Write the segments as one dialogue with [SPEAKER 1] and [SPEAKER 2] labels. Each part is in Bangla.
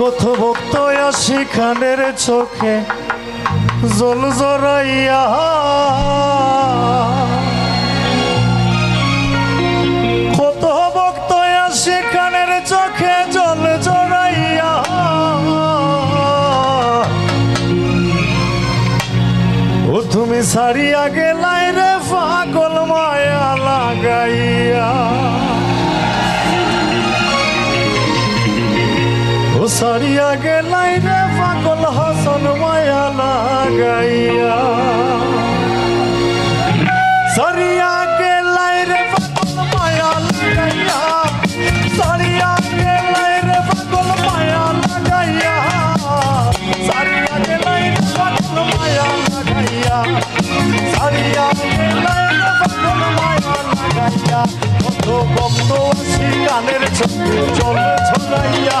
[SPEAKER 1] কত ভক্ত আসি খানের চোখে জল জরাইয়া কত ভক্ত আসি খানের চোখে জল জরাইয়া ও তুমি সারিয়া গেলাই রে পাগল মায়া লাগাইয়া। সারিয়া গেলাই রে পাগল হাসন মায়া লাগাইয়া সারিয়া গেলাই রে পাগল মায়া লাগাইয়া সারিয়া গেলাই রে পাগল মায়া লাগাইয়া সারিয়া গেলাই রে পাগল মায়া লাগাইয়া সারিয়া গেলাই রে পাগল মায়া লাগাইয়া কত ভক্ত আসি কানের চোখে জল ছড়াইয়া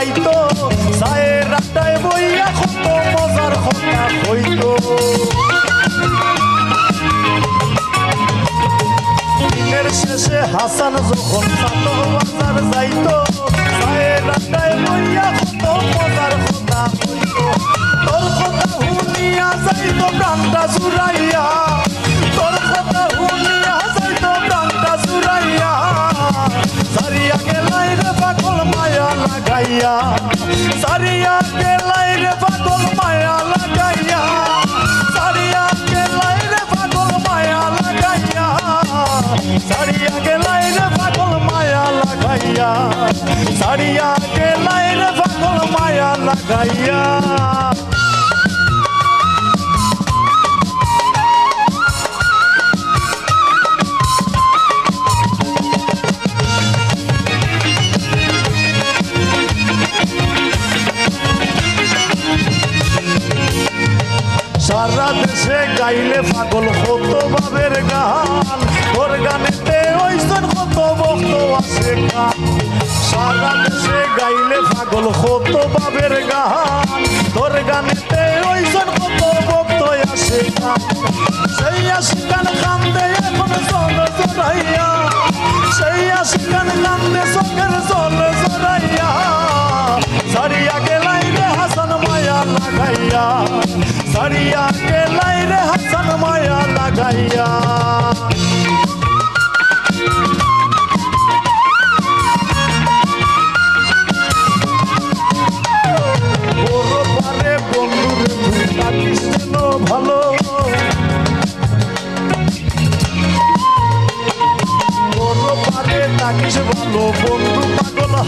[SPEAKER 1] বাজারাইতো সায়ের রাস্তায় বইয়া কত মজার কথা হইতো দিনের শেষে হাসান যখন সাত বাজার যাইতো সারিয়া গেলাই রে পাগল মায়া লাগাইয়া সারা দেশে গাইলে পাগল কত বাবের গান তোর গানেতে ওইসন কত ভক্ত আছে গান সারা দেশে গাইলে পাগল কত বাবের গান। তোর গানেতে ওই ওইসন কত ভক্ত আছে গান সেই আশিকান কান্দে এখন জল জড়াইয়া। সেই আশিকান কান্দে চোখের জল জড়াইয়া। সারিয়া গেলাই রে হাসান মায়া লাগাইয়া। সারিয়া গেলাই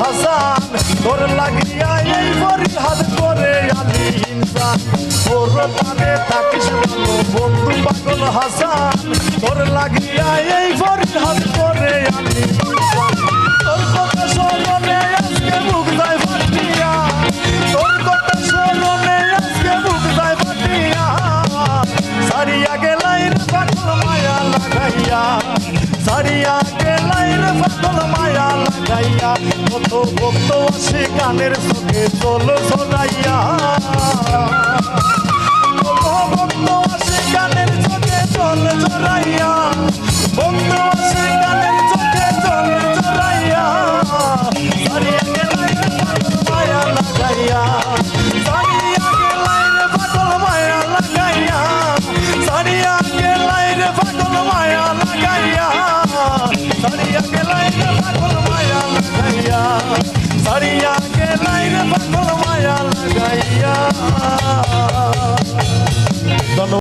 [SPEAKER 1] হাসান, তোর লাগিয়া এই বরির হাত করে আলি ইনসান। ওর পারে থাকিস ভালো বন্ধু পাগল হাসান, তোর লাগিয়া এই বরির হাত করে আলি ইনসান। তোর কথা স্মরণে আজকে বুক যায় ফাটিয়া। তোর কথা স্মরণে আজকে বুক যায় ফাটিয়া। সারিয়া গেলাই রে পাগল মায়া লাগাইয়া। সারিয়া গেলাই রে পাগল মায়া লাগাইয়া। কত ভক্ত আসে গানের চোখে চল সরাইয়া কত ভক্ত আসে গানের চোখে চল জড়াইয়া রে পাগল মায়া লাগাইয়া